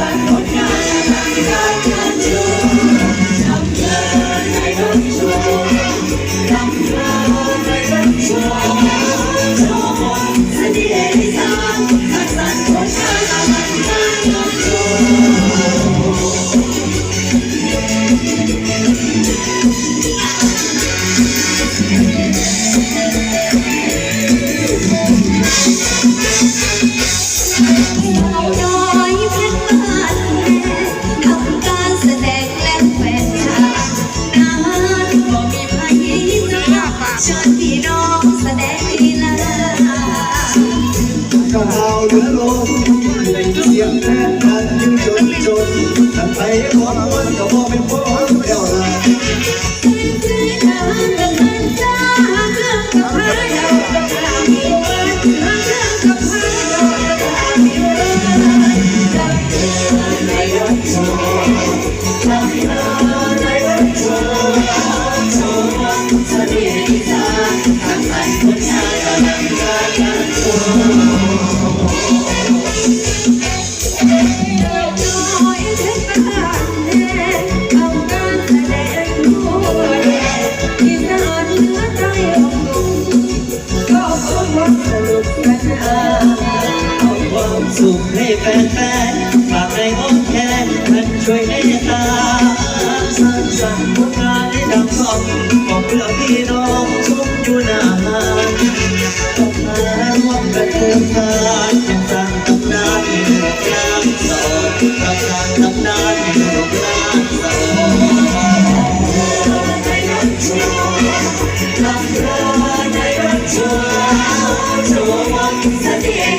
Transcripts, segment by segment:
น้ ความสุขให้แฟนๆฝากในอ้อมแขนท่านช่วยเมตตาสร้างสรรค์ผลงานให้ดังสองบอกเพื่อพี่น้องชมอยู่นานต้องมาร่วมกันเติมตานยังสร้างตำนานให้โลกยามสอนต้องสร้างตำนานให้โลกยาม ชัวร์ชัวร์วันสักที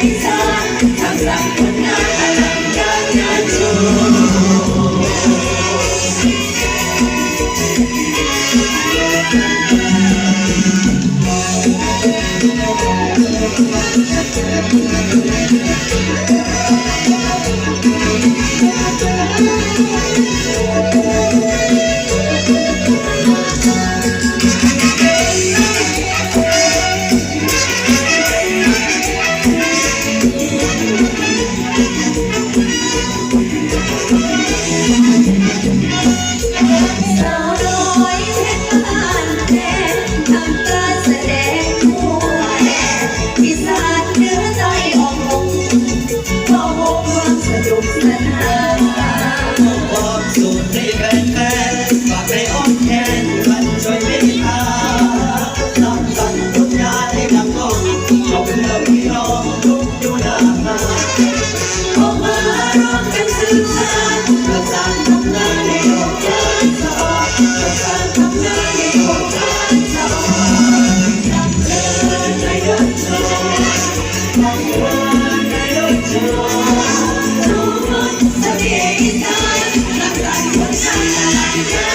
yeah.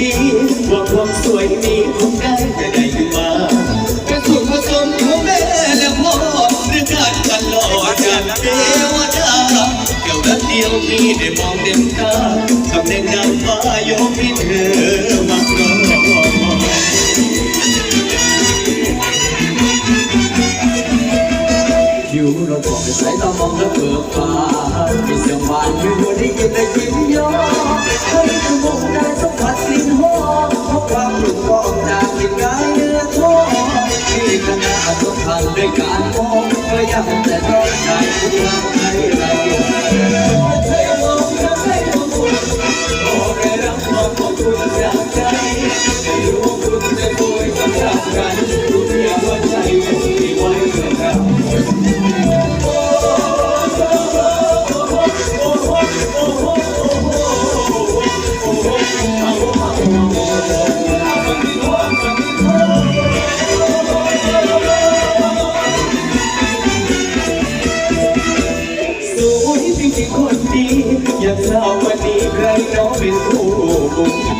ว่าความสวยมีคงได้แต่ใดอยู่มากระสุนผสมของแม่และพ่อหรือการตลอดกันเทวดาเกี่ยวกับเดียวที่ได้มองเต็มตาตำแน่งนางฟ้ายกให้เธอมากรออยู่เราถอดสายตามองและเปิดฟ้ามีเสียงหวานอยู่บนได้ยินได้ยินย้อน ด้วยการมองก็ยังแต่ร้อนใจทุกวันในไรเธอมองทำให้มองคุณขอได้รับความขอบคุณจากใจไม่รู้ว่าคุณจะป่วยสำหรับกันรู้เพียงว่าใจมันมีไว้เพื่อเราส บุ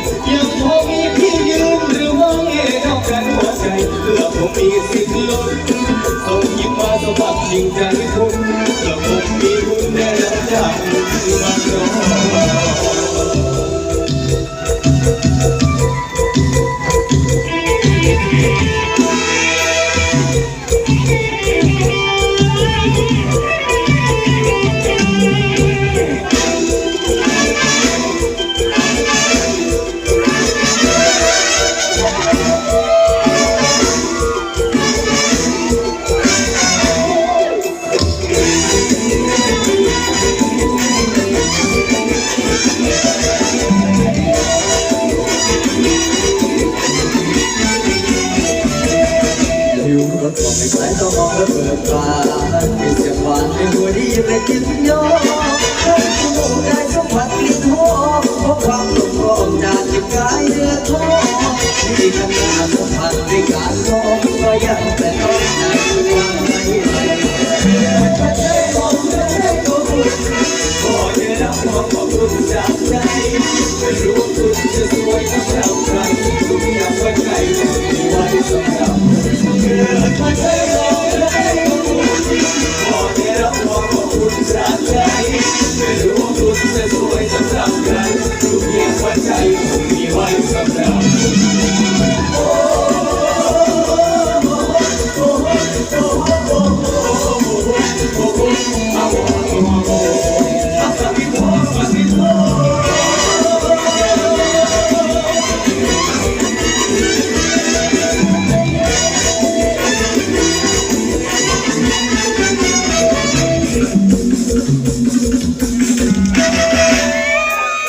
มีเสียงหวานในหัวได้ยังได้ยินย้อนให้จมูกได้สัมผัสกลิ่นหอมเพราะความหลงรองจากกลิ่นกายเนื้อทองที่ขนาดสัมผัสด้การร้องก็ยังแต่ต้อง